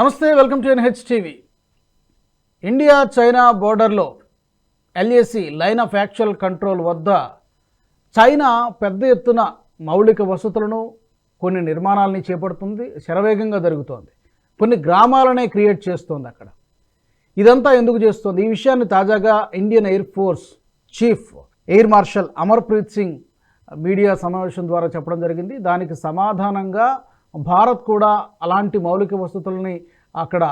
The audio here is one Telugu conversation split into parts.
నమస్తే welcome to NH TV India China బోర్డర్లో LAC line of actual control వద్ద చైనా పెద్ద ఎత్తున మౌలిక వసతులను కొన్ని నిర్మాణాలని చేపడుతుంది శరవేగంగా జరుగుతోంది. కొన్ని గ్రామాలనే క్రియేట్ చేస్తోంది అక్కడ. ఇదంతా ఎందుకు చేస్తోంది? ఈ విషయాన్ని తాజాగా Indian Air Force chief Air Marshal Amarpreet Singh media సమావేశం ద్వారా చెప్పడం జరిగింది. దానికి సమాధానంగా భారత్ కూడా అలాంటి మౌలిక వసతులని అక్కడ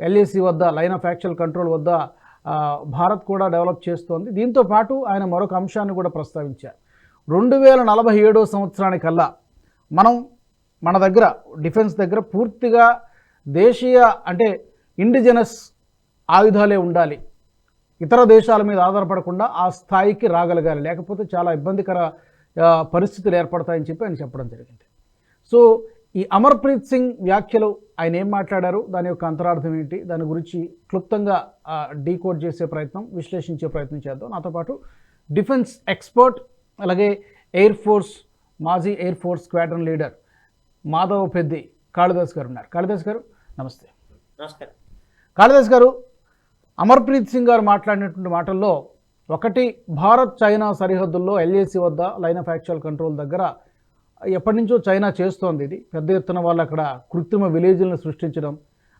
ఎల్ఏసి వద్ద లైన్ ఆఫ్ యాక్చువల్ కంట్రోల్ వద్ద భారత్ కూడా డెవలప్ చేస్తోంది. దీంతో పాటు ఆయన మరొక అంశాన్ని కూడా ప్రస్తావించారు. రెండు వేల నలభై ఏడో సంవత్సరానికల్లా మనం మన దగ్గర డిఫెన్స్ దగ్గర పూర్తిగా దేశీయ అంటే ఇండిజినస్ ఆయుధాలే ఉండాలి. ఇతర దేశాల మీద ఆధారపడకుండా ఆ స్థాయికి రాగలగాలి. లేకపోతే చాలా ఇబ్బందికర పరిస్థితులు ఏర్పడతాయని చెప్పి ఆయన చెప్పడం జరిగింది. సో ఈ అమర్ప్రీత్ సింగ్ వ్యాఖ్యలు ఆయన ఏం మాట్లాడారు? దాని యొక్క అంతరార్థం ఏంటి? దాని గురించి క్లుప్తంగా డీకోడ్ చేసే ప్రయత్నం విశ్లేషించే ప్రయత్నం చేద్దాం. నాతో పాటు డిఫెన్స్ ఎక్స్పర్ట్ అలాగే ఎయిర్ ఫోర్స్ మాజీ Air Force squadron leader Madhav Peddi Kalidas garu ఉన్నారు. కాళిదాస్ గారు నమస్తే. నమస్కారం. కాళిదాస్ గారు అమర్ప్రీత్ సింగ్ గారు మాట్లాడినటువంటి మాటల్లో ఒకటి భారత్ చైనా సరిహద్దుల్లో ఎల్ఏసి వద్ద లైన్ ఆఫ్ యాక్చువల్ కంట్రోల్ దగ్గర ఎప్పటి నుంచో చైనా చేస్తోంది ఇది. పెద్ద ఎత్తున వాళ్ళు అక్కడ కృత్రిమ విలేజ్లను సృష్టించడం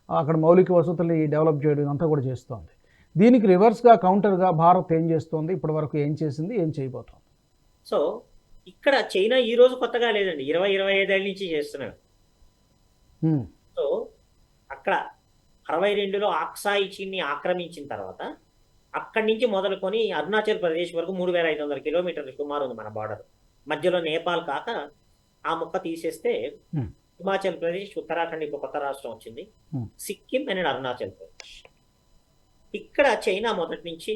అక్కడ మౌలిక వసతుల్ని డెవలప్ చేయడం ఇదంతా కూడా చేస్తోంది. దీనికి రివర్స్గా కౌంటర్గా భారత్ ఏం చేస్తోంది? ఇప్పటి వరకు ఏం చేసింది? ఏం చేయబోతోంది? సో ఇక్కడ చైనా ఈ రోజు కొత్తగా లేదండి. ఇరవై ఇరవై ఐదేళ్ళ నుంచి చేస్తున్నారు. సో అక్కడ అరవై రెండులో ఆక్సాయి చీన్ని ఆక్రమించిన తర్వాత అక్కడి నుంచి మొదలుకొని అరుణాచల్ ప్రదేశ్ వరకు మూడు వేల ఐదు వందల కిలోమీటర్ల సుమారు ఉంది మన బార్డర్. మధ్యలో నేపాల్ కాక ఆ ముక్క తీసేస్తే. హిమాచల్ ప్రదేశ్ ఉత్తరాఖండ్ ఇప్పుడు కొత్త రాష్ట్రం వచ్చింది. సిక్కిం అండ్ అరుణాచల్ ప్రదేశ్ ఇక్కడ చైనా మొదటి నుంచి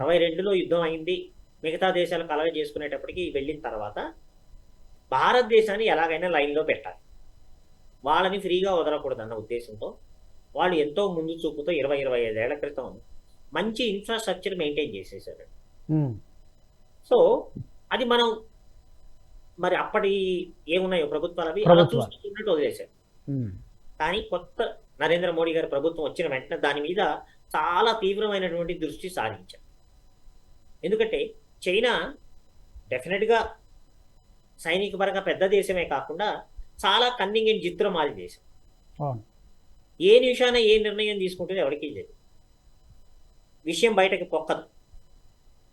అరవై రెండులో యుద్ధం అయింది మిగతా దేశాలు కలగ చేసుకునేటప్పటికి వెళ్ళిన తర్వాత భారతదేశాన్ని ఎలాగైనా లైన్లో పెట్టాలి వాళ్ళని ఫ్రీగా వదలకూడదన్న ఉద్దేశంతో వాళ్ళు ఎంతో ముందు చూపుతో ఇరవై ఇరవై ఐదేళ్ళ క్రితం మంచి ఇన్ఫ్రాస్ట్రక్చర్ మెయింటైన్ చేసేసారు. సో అది మనం మరి అప్పటి ఏమున్నాయో ప్రభుత్వాలు అవి. చూసుకున్నట్టు వదిలేశారు. కానీ కొత్త నరేంద్ర మోడీ గారి ప్రభుత్వం వచ్చిన వెంటనే దాని మీద చాలా తీవ్రమైనటువంటి దృష్టి సారించారు. ఎందుకంటే చైనా డెఫినెట్గా సైనిక పరంగా పెద్ద దేశమే కాకుండా చాలా కన్నింగ్ అండ్ జిత్రమాది దేశం. ఏ నిమిషాన ఏ నిర్ణయం తీసుకుంటుందో ఎవరికీ లేదు విషయం బయటకి పొక్కదు.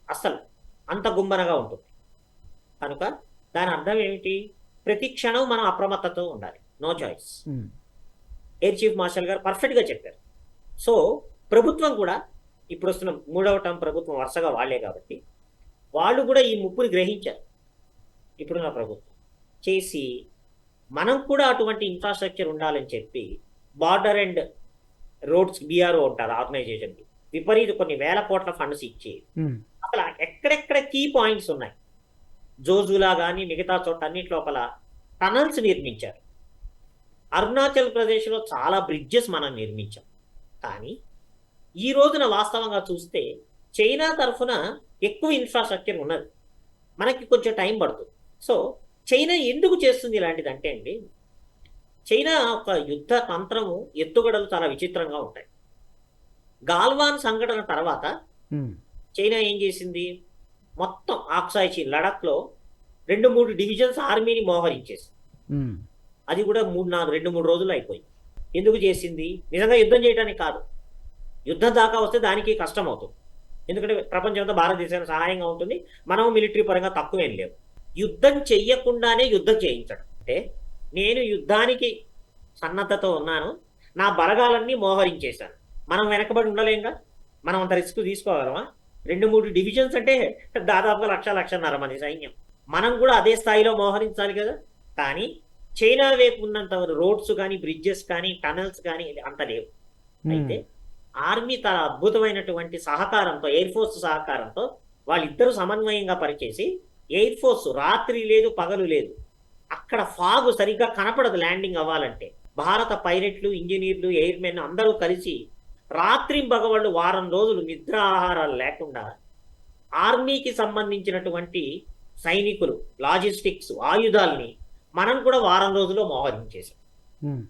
అస్సలు అంత గుమ్మనగా ఉంటుంది. కనుక దాని అర్థం ఏమిటి? ప్రతి క్షణం మనం అప్రమత్తతో ఉండాలి. No choice. Air Chief Marshal garu పర్ఫెక్ట్గా చెప్పారు. సో ప్రభుత్వం కూడా ఇప్పుడు వస్తున్న మూడవ టర్మ్ ప్రభుత్వం వరుసగా వాళ్ళే కాబట్టి వాళ్ళు కూడా ఈ ముప్పుని గ్రహించారు. ఇప్పుడున్న ప్రభుత్వం. చేసి మనం కూడా అటువంటి ఇన్ఫ్రాస్ట్రక్చర్ ఉండాలని చెప్పి బార్డర్ అండ్ రోడ్స్ బీఆర్ఓ ఉంటారు ఆర్గనైజేషన్కి విపరీత కొన్ని వేల కోట్ల ఫండ్స్ ఇచ్చి హ్మ్. అసలు ఎక్కడెక్కడ కీ పాయింట్స్ ఉన్నాయి? జోజులా కానీ మిగతా చోట అన్నిటి లోపల టనల్స్ నిర్మించారు. అరుణాచల్ ప్రదేశ్లో చాలా బ్రిడ్జెస్ మనం నిర్మించాం. కానీ ఈ రోజున వాస్తవంగా చూస్తే చైనా తరఫున ఎక్కువ ఇన్ఫ్రాస్ట్రక్చర్ ఉన్నది. మనకి కొంచెం టైం పడుతుంది. సో చైనా ఎందుకు చేస్తుంది ఇలాంటిది అంటే అండి చైనా ఒక యుద్ధ తంత్రము ఎత్తుగడలు చాలా విచిత్రంగా ఉంటాయి. గాల్వాన్ సంఘటన తర్వాత. చైనా ఏం చేసింది? మొత్తం ఆక్సాయి చీన్ లడఖ్లో రెండు మూడు డివిజన్స్ ఆర్మీని మోహరించేసింది. హ్మ్. అది కూడా మూడు నాలుగు రెండు మూడు రోజులు అయిపోయింది. ఎందుకు చేసింది? నిజంగా యుద్ధం చేయడానికి కాదు. యుద్ధం దాకా వస్తే దానికి కష్టం అవుతుంది. ఎందుకంటే ప్రపంచంతో భారతదేశానికి సహాయంగా ఉంటుంది. మనం మిలిటరీ పరంగా తక్కువేం లేవు. యుద్ధం చెయ్యకుండానే యుద్ధం చేయించడం. అంటే నేను యుద్ధానికి సన్నద్ధతో ఉన్నాను. నా బలగాలన్నీ మోహరించేశాను. మనం వెనకబడి ఉండలేంగా? మనం అంత రిస్క్ తీసుకోగలమా? రెండు మూడు డివిజన్స్ అంటే దాదాపుగా లక్ష లక్షన్నర మంది సైన్యం. మనం కూడా అదే స్థాయిలో మోహరించాలి కదా. కానీ చైనా వైపు ఉన్నంత రోడ్స్ కానీ బ్రిడ్జెస్ కానీ టనల్స్ కానీ అంత లేవు. అయితే ఆర్మీ తన అద్భుతమైనటువంటి సహకారంతో ఎయిర్ ఫోర్స్ సహకారంతో వాళ్ళిద్దరూ సమన్వయంగా పనిచేసి ఎయిర్ ఫోర్స్ రాత్రి లేదు పగలు లేదు. అక్కడ ఫాగ్ సరిగ్గా కనపడదు ల్యాండింగ్ అవ్వాలంటే. భారత పైలట్లు ఇంజనీర్లు ఎయిర్మెన్ అందరూ కలిసి రాత్రి పగవాళ్ళు వారం రోజులు నిద్ర ఆహారాలు లేకుండా ఆర్మీకి సంబంధించినటువంటి సైనికులు లాజిస్టిక్స్ ఆయుధాల్ని మనం కూడా వారం రోజుల్లో మోహరించేసాం హ్మ్.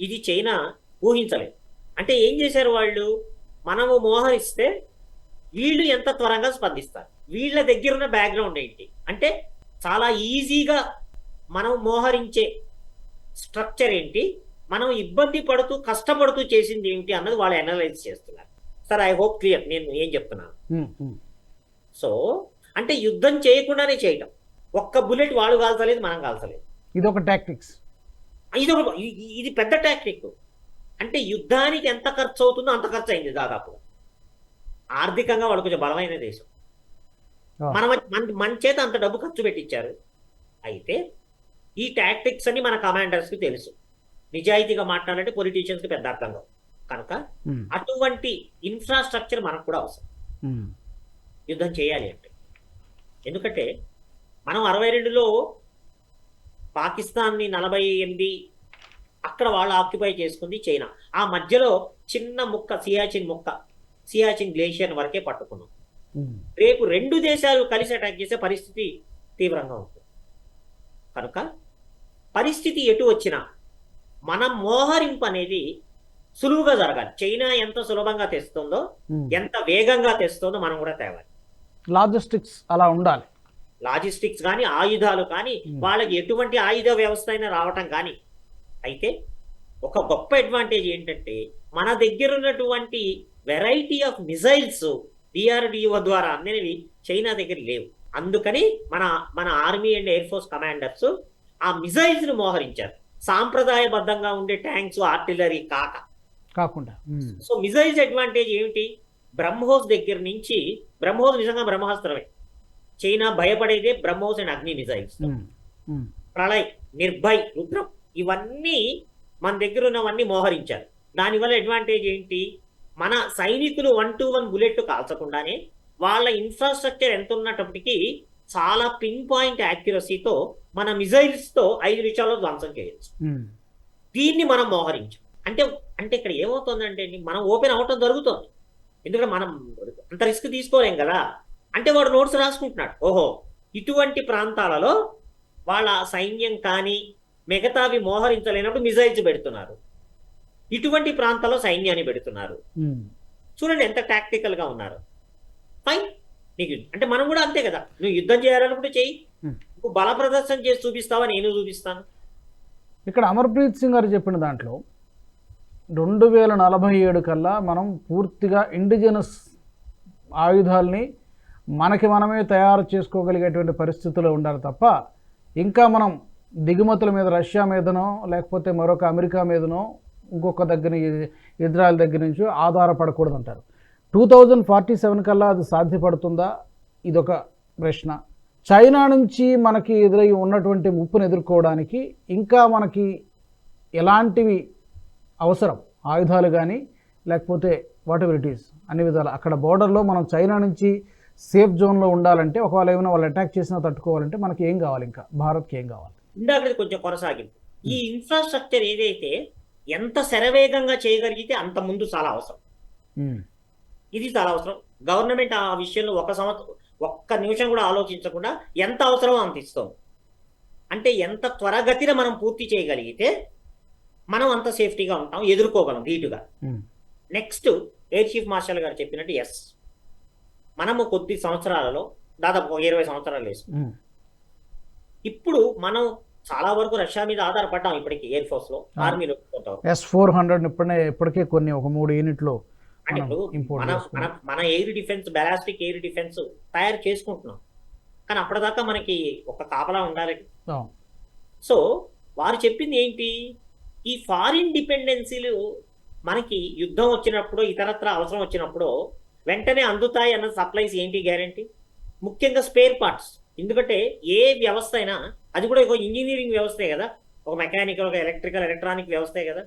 ఇది చైనా ఊహించలేదు. అంటే ఏం చేశారు వాళ్ళు? మనము మోహరిస్తే వీళ్ళు ఎంత త్వరగా స్పందిస్తారు? వీళ్ళ దగ్గర ఉన్న బ్యాక్గ్రౌండ్ ఏంటి? అంటే చాలా ఈజీగా మనం మోహరించే స్ట్రక్చర్ ఏంటి? మనం ఇబ్బంది పడుతూ కష్టపడుతూ చేసింది ఏంటి అన్నది వాళ్ళు అనలైజ్ చేస్తున్నారు. సార్ ఐ హోప్ క్లియర్ నేను ఏం చెప్తున్నాను. సో అంటే యుద్ధం చేయకుండానే చేయటం. ఒక్క బుల్లెట్ వాళ్ళు కాల్చలేదు మనం కాల్చలేదు. ఇది ఒక టాక్టిక్స్ ఇది ఒక ఇది పెద్ద టాక్టిక్ అంటే యుద్ధానికి ఎంత ఖర్చు అవుతుందో అంత ఖర్చు అయింది దాదాపు. ఆర్థికంగా వాళ్ళు కొంచెం బలమైన దేశం. మన మన మన చేత అంత డబ్బు ఖర్చు పెట్టించారు. అయితే ఈ టాక్టిక్స్ అని మన కమాండర్స్కి తెలుసు. నిజాయితీగా మాట్లాడాలంటే పొలిటీషియన్స్కి పెద్ద అర్థం కావు కనుక అటువంటి ఇన్ఫ్రాస్ట్రక్చర్ మనకు కూడా అవసరం. యుద్ధం చేయాలి అంటే. ఎందుకంటే మనం అరవై రెండులో పాకిస్తాన్ని నలభై ఎనిమిది అక్కడ వాళ్ళు ఆక్యుపై చేసుకుంది చైనా. ఆ మధ్యలో చిన్న ముక్క సియాచిన్ ముక్క సియాచిన్ గ్లేషియర్ వరకే పట్టుకున్నాం. రేపు రెండు దేశాలు కలిసి అటాక్ చేసే పరిస్థితి తీవ్రంగా ఉంటుంది. కనుక పరిస్థితి ఎటు వచ్చినా మనం మోహరింపు అనేది సులువుగా జరగాలి. చైనా ఎంత సులభంగా తెస్తుందో ఉమ్. ఎంత వేగంగా తెస్తుందో మనం కూడా తేవాలి. లాజిస్టిక్స్ అలా ఉండాలి. లాజిస్టిక్స్ కానీ ఆయుధాలు కానీ Hmm. వాళ్ళకి ఎటువంటి ఆయుధ వ్యవస్థ అయినా రావటం కానీ. అయితే ఒక గొప్ప అడ్వాంటేజ్ ఏంటంటే మన దగ్గర ఉన్నటువంటి వెరైటీ ఆఫ్ మిజైల్స్ డిఆర్డిఓ ద్వారా అందినవి చైనా దగ్గర లేవు. అందుకని మన మన army and Air Force commanders ఆ మిజైల్స్ను మోహరించారు. సాంప్రదాయబద్ధంగా ఉండే ట్యాంక్స్ ఆర్టిలరీ కాక. కాకుండా సో మిజైల్స్ అడ్వాంటేజ్ ఏమిటి? బ్రహ్మోస్ దగ్గర నుంచి బ్రహ్మోస్ నిజంగా బ్రహ్మాస్త్రమే చైనా భయపడేదే బ్రహ్మోస్ అండ్ అగ్ని మిజైల్స్. ప్రళయ్ నిర్భయ్ రుద్రం ఇవన్నీ మన దగ్గర ఉన్నవన్నీ మోహరించారు. దానివల్ల అడ్వాంటేజ్ ఏంటి? మన సైనికులు వన్ టు వన్ బుల్లెట్ కాల్చకుండానే వాళ్ళ ఇన్ఫ్రాస్ట్రక్చర్ ఎంత ఉన్నప్పటికీ చాలా పిన్ పాయింట్ యాక్యురసీతో మన మిజైల్స్తో ఐదు నిమిషాల్లో ధ్వంసం చేయొచ్చు. దీన్ని మనం మోహరించాం. అంటే అంటే ఇక్కడ ఏమవుతుందంటే మనం ఓపెన్ అవటం జరుగుతుంది. ఎందుకంటే మనం అంత రిస్క్ తీసుకోలేం కదా. అంటే వాడు నోట్స్ రాసుకుంటున్నాడు. ఓహో ఇటువంటి ప్రాంతాలలో వాళ్ళ సైన్యం కానీ మిగతావి మోహరించలేనప్పుడు మిజైల్స్ పెడుతున్నారు. ఇటువంటి ప్రాంతాల్లో సైన్యాన్ని పెడుతున్నారు. చూడండి ఎంత టాక్టికల్గా ఉన్నారు. ఫైన్. నీకు అంటే మనం కూడా అంతే కదా. నువ్వు యుద్ధం చేయాలనుకుంటే చెయ్యి. నువ్వు బల ప్రదర్శన చేసి చూపిస్తావా? నేను చూపిస్తాను. ఇక్కడ అమర్ప్రీత్ సింగ్ గారు చెప్పిన దాంట్లో రెండు వేల నలభై ఏడు కల్లా మనం పూర్తిగా ఇండిజినస్ ఆయుధాల్ని మనకి మనమే తయారు చేసుకోగలిగేటువంటి పరిస్థితుల్లో ఉండాలి తప్ప ఇంకా మనం దిగుమతుల మీద రష్యా మీదనో లేకపోతే మరొక అమెరికా మీదనో ఇంకొక దగ్గర ఇజ్రాయెల్ దగ్గర నుంచి ఆధారపడకూడదు అంటారు టూ థౌజండ్ ఫార్టీ సెవెన్ కల్లా అది సాధ్యపడుతుందా? ఇదొక ప్రశ్న. చైనా నుంచి మనకి ఎదురై ఉన్నటువంటి ముప్పును ఎదుర్కోవడానికి ఇంకా మనకి ఎలాంటివి అవసరం? ఆయుధాలు కానీ లేకపోతే వాట్ ఎవర్ ఇట్ ఈస్ అన్ని విధాలు. అక్కడ బోర్డర్లో మనం చైనా నుంచి సేఫ్ జోన్లో ఉండాలంటే ఒకవేళ ఏమైనా వాళ్ళు అటాక్ చేసినా తట్టుకోవాలంటే మనకి ఏం కావాలి ఇంకా? భారత్కి ఏం కావాలి? ఇందాకది కొంచెం కొనసాగింపు ఈ ఇన్ఫ్రాస్ట్రక్చర్ ఏదైతే ఎంత శరవేగంగా చేయగలిగితే అంత ముందు చాలా అవసరం. ఇది చాలా అవసరం. గవర్నమెంట్ ఆ విషయంలో ఒక సంవత్సరం ఒక్క నిమిషం కూడా ఆలోచించకుండా ఎంత అవసరమో అంత ఇస్తాం. అంటే ఎంత త్వరగతిన మనం పూర్తి చేయగలిగితే మనం అంత సేఫ్టీగా ఉంటాం ఎదుర్కోగలం ధీటుగా ఉమ్, next Air Chief Marshal garu చెప్పినట్టు ఎస్ మనము కొద్ది సంవత్సరాలలో దాదాపు ఒక ఇరవై సంవత్సరాలు వేసు. ఉమ్, ఇప్పుడు మనం చాలా వరకు రష్యా మీద ఆధారపడ్డాం ఇప్పటికి ఎయిర్ ఫోర్స్లో ఆ. ఆర్మీలో. ఎస్ ఫోర్ హండ్రెడ్ ఇప్పుడే ఇప్పటికే కొన్ని ఒక మూడు యూనిట్లు అంటే మనం ఇప్పుడు మన చేసుకున్నాం. మన మన air defence ballistic air defence తయారు చేసుకుంటున్నాం. కానీ అప్పటిదాకా మనకి ఒక కాపలా ఉండాలి. సో వారు చెప్పింది ఏంటి? ఈ ఫారిన్ డిపెండెన్సీలు మనకి యుద్ధం వచ్చినప్పుడు ఇతరత్ర అవసరం వచ్చినప్పుడు వెంటనే అందుతాయి అన్న సప్లైస్ ఏంటి గ్యారంటీ ముఖ్యంగా స్పేర్ పార్ట్స్ ఎందుకంటే ఏ వ్యవస్థ అయినా అది కూడా ఒక ఇంజనీరింగ్ వ్యవస్థే కదా. ఒక మెకానికల్ ఒక ఎలక్ట్రికల్ ఎలక్ట్రానిక్ వ్యవస్థే కదా.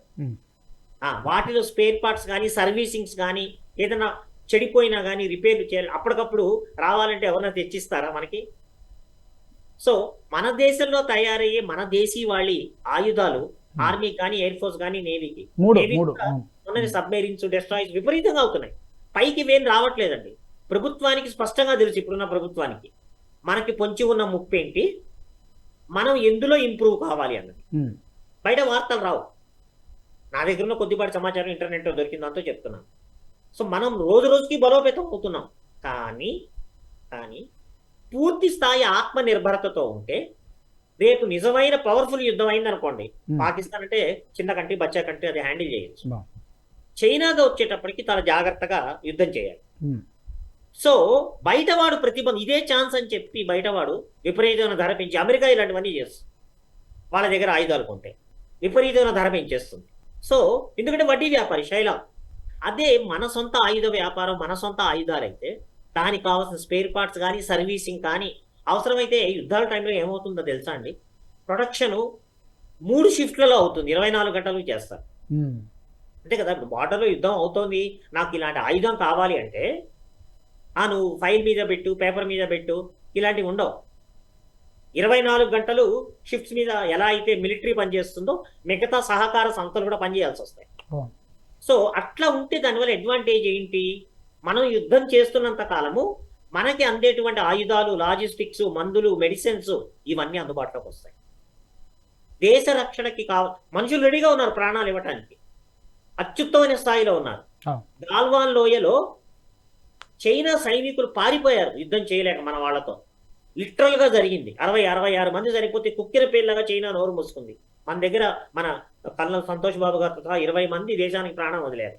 వాటిలో స్పేర్ పార్ట్స్ కానీ సర్వీసింగ్స్ కానీ ఏదైనా చెడిపోయినా కానీ రిపేర్లు చేయాలి. అప్పటికప్పుడు రావాలంటే ఎవరైనా తెచ్చిస్తారా మనకి? సో మన దేశంలో తయారయ్యే మన దేశీ వాళ్ళ ఆయుధాలు ఆర్మీ కానీ ఎయిర్ ఫోర్స్ కానీ నేవీకి. మొన్ననే సబ్మెరీన్స్ డెస్ట్రాయిస్ విపరీతంగా అవుతున్నాయి. పైకి ఇవేం రావట్లేదండి. ప్రభుత్వానికి స్పష్టంగా తెలుసు ఇప్పుడున్న ప్రభుత్వానికి. మనకి పొంచి ఉన్న ముప్పేంటి? మనం ఎందులో ఇంప్రూవ్ కావాలి అన్నది. బయట వార్తలు రావు. నా దగ్గర ఉన్న కొద్దిపాటి సమాచారం ఇంటర్నెట్లో దొరికిందంతో చెప్తున్నాను. సో మనం రోజు రోజుకి బలోపేతం అవుతున్నాం. కానీ కానీ పూర్తి స్థాయి ఆత్మ నిర్భరతతో ఉంటే రేపు నిజమైన పవర్ఫుల్ యుద్ధం అయింది అనుకోండి. పాకిస్తాన్ అంటే చిన్న కంటి బచ్చా కంటి అది హ్యాండిల్ చేయొచ్చు. చైనాగా వచ్చేటప్పటికి చాలా జాగ్రత్తగా యుద్ధం చేయాలి. సో బయటవాడు ప్రతిబంధ ఇదే ఛాన్స్ అని చెప్పి బయటవాడు విపరీతమైన ధర పెంచి అమెరికా ఇలాంటివన్నీ చేస్తుంది. వాళ్ళ దగ్గర ఆయుధాలు కొంటే విపరీతమైన ధర పెంచేస్తుంది. సో ఎందుకంటే వడ్డీ వ్యాపారి శైలా అదే మన సొంత ఆయుధ వ్యాపారం మన సొంత ఆయుధాలు అయితే దానికి కావాల్సిన స్పేర్ పార్ట్స్ కానీ సర్వీసింగ్ కానీ అవసరమైతే యుద్ధాల టైంలో ఏమవుతుందో తెలుసా అండి? ప్రొడక్షన్ మూడు షిఫ్ట్లలో అవుతుంది. ఇరవై నాలుగు గంటలు చేస్తారు. ఉమ్, అంతే కదా? ఇప్పుడు బార్డర్లో యుద్ధం అవుతోంది. నాకు ఇలాంటి ఆయుధం కావాలి అంటే ఆ నువ్వు ఫైల్ మీద పెట్టు పేపర్ మీద పెట్టు ఇలాంటివి ఉండవు. ఇరవై నాలుగు గంటలు షిఫ్ట్స్ మీద ఎలా అయితే మిలిటరీ పనిచేస్తుందో మిగతా సహకార సంస్థలు కూడా పనిచేయాల్సి వస్తాయి. సో అట్లా ఉంటే దానివల్ల అడ్వాంటేజ్ ఏంటి? మనం యుద్ధం చేస్తున్నంత కాలము మనకి అందేటువంటి ఆయుధాలు లాజిస్టిక్స్ మందులు మెడిసిన్స్ ఇవన్నీ అందుబాటులోకి వస్తాయి. దేశ రక్షణకి కావ మనుషులు రెడీగా ఉన్నారు ప్రాణాలు ఇవ్వటానికి. అత్యుత్తమైన స్థాయిలో ఉన్నారు. గాల్వాన్ లోయలో చైనా సైనికులు పారిపోయారు. యుద్ధం చేయలేక మన వాళ్ళతో. లిటరల్గా జరిగింది. అరవై అరవై ఆరు మంది చనిపోతే కుక్కిర పేర్లాగా చైనా నోరు మూసుకుంది. మన దగ్గర మన కల్లం సంతోష్ బాబు గారితో సహా ఇరవై మంది దేశానికి ప్రాణం వదిలేరు.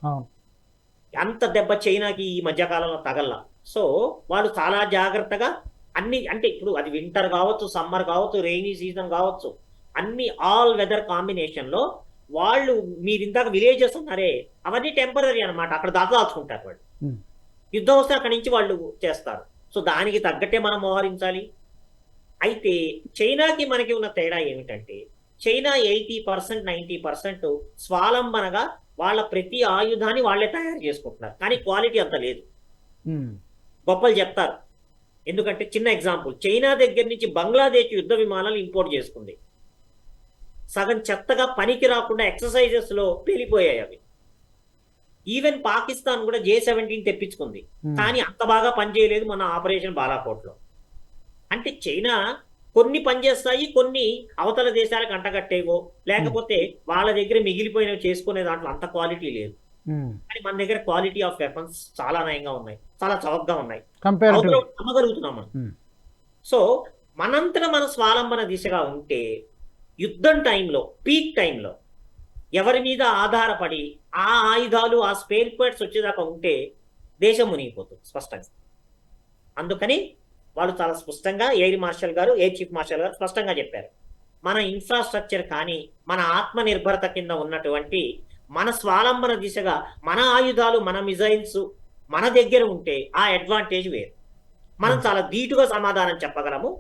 అంత దెబ్బ చైనాకి ఈ మధ్య కాలంలో తగల. సో వాళ్ళు చాలా జాగ్రత్తగా అన్ని అంటే ఇప్పుడు అది వింటర్ కావచ్చు సమ్మర్ కావచ్చు రెయినీ సీజన్ కావచ్చు అన్ని ఆల్ వెదర్ కాంబినేషన్లో వాళ్ళు మీరు ఇందాక విలేజెస్ ఉన్నారే అవన్నీ టెంపరీ అన్నమాట. అక్కడ దాచుకుంటారు వాళ్ళు. యుద్ధం వస్తే అక్కడి నుంచి వాళ్ళు చేస్తారు. సో దానికి తగ్గట్టే మనం మోహరించాలి అయితే చైనాకి మనకి ఉన్న తేడా ఏమిటంటే China eighty percent ninety percent స్వాలంబనగా వాళ్ళ ప్రతి ఆయుధాన్ని వాళ్ళే తయారు చేసుకుంటున్నారు. కానీ క్వాలిటీ అంత లేదు. గొప్పలు చెప్తారు. ఎందుకంటే చిన్న ఎగ్జాంపుల్ చైనా దగ్గర నుంచి బంగ్లాదేశ్ యుద్ధ విమానాలు ఇంపోర్ట్ చేసుకుంది. సగం చెత్తగా పనికి రాకుండా ఎక్సర్సైజెస్లో పేలిపోయాయి అవి. ఈవెన్ పాకిస్తాన్ కూడా జే సెవెంటీన్ తెప్పించుకుంది. ఉమ్, కానీ అంత బాగా పనిచేయలేదు మన ఆపరేషన్ బాలాకోట్లో. అంటే చైనా కొన్ని పనిచేస్తాయి కొన్ని అవతల దేశాలకు అంటగట్టేవో లేకపోతే వాళ్ళ దగ్గర మిగిలిపోయినవి చేసుకునే దాంట్లో అంత క్వాలిటీ లేదు. ఉమ్, కానీ మన దగ్గర క్వాలిటీ ఆఫ్ వెపన్స్ చాలా నయంగా ఉన్నాయి చాలా చవకగా ఉన్నాయి. అమ్మగలుగుతున్నాం మనం. Hmm. సో మనంతట మన స్వాలంబన దిశగా ఉంటే యుద్ధం టైంలో పీక్ టైంలో ఎవరి మీద ఆధారపడి ఆ ఆయుధాలు ఆ స్పేర్ పార్ట్స్ వచ్చేదాకా ఉంటే దేశం మునిగిపోతుంది స్పష్టంగా. అందుకని వాళ్ళు చాలా స్పష్టంగా Air Marshal garu Air Chief Marshal garu స్పష్టంగా చెప్పారు. మన ఇన్ఫ్రాస్ట్రక్చర్ కానీ మన ఆత్మనిర్భరత కింద ఉన్నటువంటి మన స్వాలంబన దిశగా మన ఆయుధాలు మన మిజైల్స్ మన దగ్గర ఉంటే ఆ అడ్వాంటేజ్ వేరు. మనం చాలా ధీటుగా సమాధానం చెప్పగలము.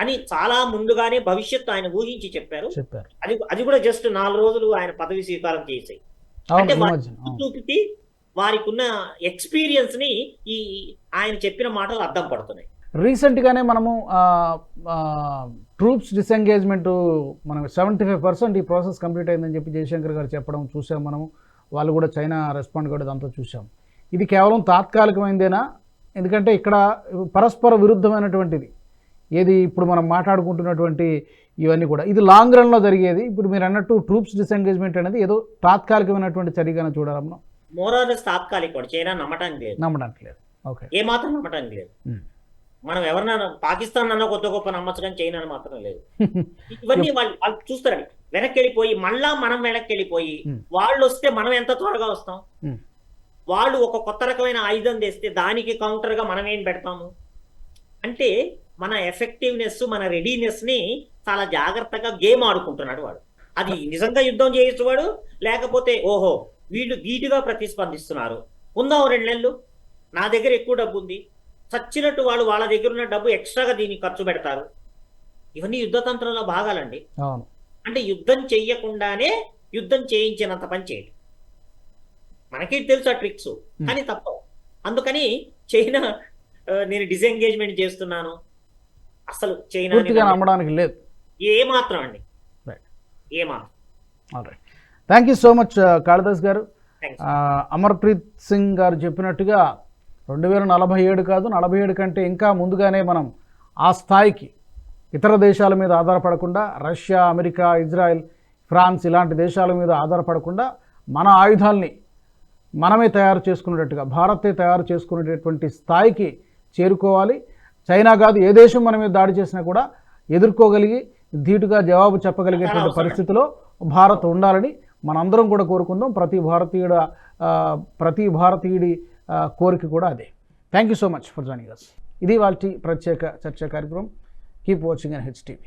అని చాలా ముందుగానే భవిష్యత్తు ఆయన ఊహించి చెప్పారు. చెప్పారు. అది అది కూడా జస్ట్ నాలుగు రోజులు ఆయన పదవి స్వీకారం చేసాయి అంటే. చూపితే వారికి ఉన్న ఎక్స్పీరియన్స్ని ఈ ఆయన చెప్పిన మాటలు అర్థం పడుతున్నాయి. రీసెంట్గానే మనము ట్రూప్స్ డిసెంగేజ్మెంట్ మనం సెవెంటీ ఫైవ్ పర్సెంట్ ఈ ప్రాసెస్ కంప్లీట్ అయిందని చెప్పి జయశంకర్ గారు చెప్పడం చూసాం మనము. వాళ్ళు కూడా చైనా రెస్పాండ్ కూడా దాంతో చూసాం ఇది కేవలం తాత్కాలికమైందేనా? ఎందుకంటే ఇక్కడ పరస్పర విరుద్ధమైనటువంటిది. ఏది ఇప్పుడు మనం మాట్లాడుకుంటున్నటువంటి ఇవన్నీ కూడా. ఇది లాంగ్ రన్లో జరిగేది. ఇప్పుడు మీరు అన్నట్టు ట్రూప్స్ డిసెంగేజ్మెంట్ అనేది ఏదో తాత్కాలికమైనటువంటి చర్యగానే చూడాలి మనం మోరాలెస్ తాత్కాలిక చైనా నమ్మటానికి లేదు. నమ్మడానికి లేదు. ఓకే. ఏ మాత్రం నమ్మటానికి లేదు. మనం ఎవరినైనా పాకిస్తాన్ అన్న కొత్త గొప్ప నమ్మచ్చు కానీ చైనా మాత్రం లేదు. ఇవన్నీ వాళ్ళు వాళ్ళు చూస్తారండి. వెనక్కి వెళ్ళిపోయి మళ్ళా మనం వెనక్కి వెళ్ళిపోయి. వాళ్ళు వస్తే మనం ఎంత త్వరగా వస్తాం. వాళ్ళు ఒక కొత్త రకమైన ఆయుధం తెస్తే దానికి counter గా మనం ఏం పెడతాము? అంటే మన ఎఫెక్టివ్నెస్ మన రెడీనెస్ని చాలా జాగ్రత్తగా గేమ్ ఆడుకుంటున్నాడు వాడు. అది నిజంగా యుద్ధం చేయొచ్చు వాడు లేకపోతే ఓహో వీళ్ళు ధీటుగా ప్రతిస్పందిస్తున్నారు. ఉందాం రెండు నెలలు? నా దగ్గర ఎక్కువ డబ్బు ఉంది. చచ్చినట్టు వాళ్ళు వాళ్ళ దగ్గర ఉన్న డబ్బు ఎక్స్ట్రాగా దీనికి ఖర్చు పెడతారు. ఇవన్నీ యుద్ధతంత్రంలో భాగాలండి. అంటే యుద్ధం చెయ్యకుండానే యుద్ధం చేయించినంత పని చేయడం. మనకి తెలుసు ఆ ట్రిక్స్. కానీ తప్ప అందుకని చైనా నేను డిసెంగేజ్మెంట్ చేస్తున్నాను. అసలు చైనా నమ్మడానికి లేదు. ఏ మాత్రం అండి. ఏ మాత్రం thank you so much Kalidas garu. Amarpreet Singh గారు చెప్పినట్టుగా రెండు వేల నలభై ఏడు కాదు నలభై ఏడు కంటే ఇంకా ముందుగానే మనం ఆ స్థాయికి ఇతర దేశాల మీద ఆధారపడకుండా రష్యా అమెరికా ఇజ్రాయెల్ ఫ్రాన్స్ ఇలాంటి దేశాల మీద ఆధారపడకుండా మన ఆయుధాల్ని మనమే తయారు చేసుకునేటట్టుగా భారతే తయారు చేసుకునేటటువంటి స్థాయికి చేరుకోవాలి. చైనా కాదు ఏ దేశం మన మీద దాడి చేసినా కూడా ఎదుర్కోగలిగి ధీటుగా జవాబు చెప్పగలిగేటువంటి పరిస్థితిలో భారత్ ఉండాలని మనందరం కూడా కోరుకుందాం. ప్రతి భారతీయుడ ప్రతి భారతీయుడి కోరిక కూడా అదే. Thank you so much for joining us ఇది వాళ్ళ ప్రత్యేక చర్చా కార్యక్రమం. Keep watching and HTV